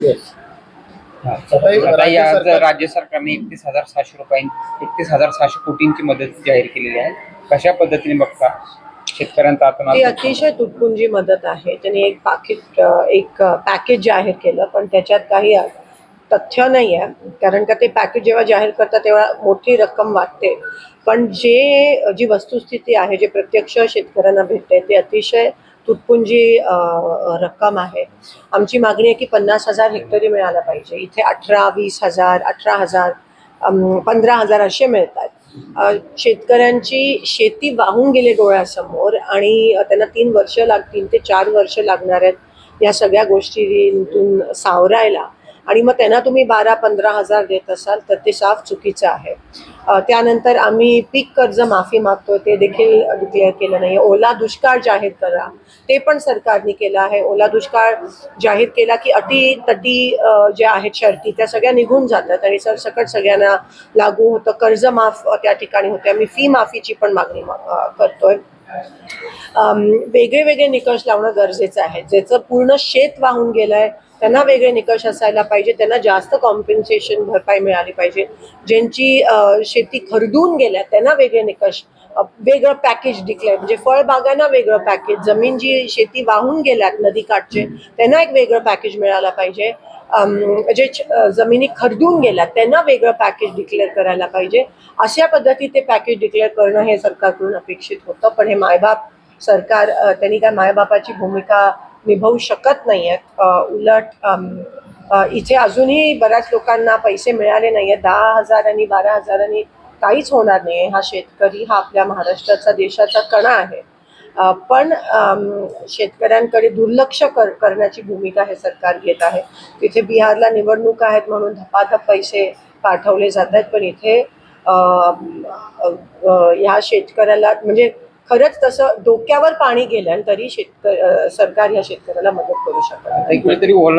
आता राज्य या राज्य सरकारने एकतीस हजार सहाशे रुपयां एकतीस हजार सहाशे कोटींची मदत जाहीर केलेली आहे. कशा पद्धतीने बघता? शेतकऱ्यांचा ती अतिशय तुटपुंजी मदत आहे. त्यांनी एक पाकिट एक पॅकेज जाहीर केलं पण त्याच्यात काही तथ्य नाही आहे. कारण का ते पॅकेज जेव्हा जाहीर करतात तेव्हा मोठी रक्कम वाटते. पण जे जी वस्तुस्थिती आहे जे प्रत्यक्ष शेतकऱ्यांना भेटते ते अतिशय तुटपुंजी रक्कम आहे. आमची मागणी आहे की पन्नास हजार हेक्टरी मिळायला पाहिजे. इथे अठरा वीस हजार अठरा हजार पंधरा हजार असे मिळतात. आहेत शेतकऱ्यांची शेती वाहून गेले डोळ्यासमोर आणि त्यांना तीन वर्ष लागतील ते चार वर्ष लागणार आहेत या सगळ्या गोष्टींतून सावरायला. आणि मग त्यांना तुम्ही बारा पंधरा हजार देत असाल तर ते साफ चुकीचं आहे. त्यानंतर आम्ही पीक कर्ज माफी मागतो ते देखील डिक्लेअर केलं नाही ओला दुष्काळ जाहीर करा. ते पण सरकारने केलं आहे. ओला दुष्काळ जाहीर केला की अटी तटी ज्या आहेत शर्ती त्या सगळ्या निघून जातात आणि सरसकट सगळ्यांना लागू होतं. कर्ज माफ त्या ठिकाणी होते. आम्ही फी माफीची पण मागणी मा- करतोय. वेगळे वेगळे निकष लावणं गरजेचं आहे. ज्याचं पूर्ण शेत वाहून गेलंय त्यांना वेगळे निकष असायला पाहिजे त्यांना जास्त कॉम्पेन्सेशन भरपाई मिळाली पाहिजे. ज्यांची शेती खरडून गेल्या त्यांना वेगळे निकष वेगळं पॅकेज डिक्लेअर म्हणजे फळबागांना वेगळं पॅकेज जमीन जी शेती वाहून गेल्यात नदीकाठचे त्यांना एक वेगळं पॅकेज मिळायला पाहिजे. जे जमिनी खरडून गेल्यात त्यांना वेगळं पॅकेज डिक्लेअर करायला पाहिजे. अशा पद्धतीत ते पॅकेज डिक्लेअर करणं हे सरकारकडून अपेक्षित होतं पण हे मायबाप सरकार त्यांनी काय मायबापाची भूमिका निभावू शकत नाही आहेत उलट इथे अजूनही बऱ्याच लोकांना पैसे मिळाले नाही आहेत दहा हजार आणि बारा हजारांनी काहीच होणार नाही. हा शेतकरी हा आपल्या महाराष्ट्राचा देशाचा कणा आहे. पण शेतकऱ्यांकडे दुर्लक्ष कर करण्याची भूमिका हे सरकार घेत आहे. तिथे बिहारला निवडणूक आहेत म्हणून धपाधप पैसे पाठवले जात आहेत. पण इथे ह्या शेतकऱ्याला म्हणजे खरंच तसं डोक्यावर पाणी गेलं आणि तरी शेतक सरकार ह्या शेतकऱ्याला मदत करू शकत नाही. कुठेतरी ओला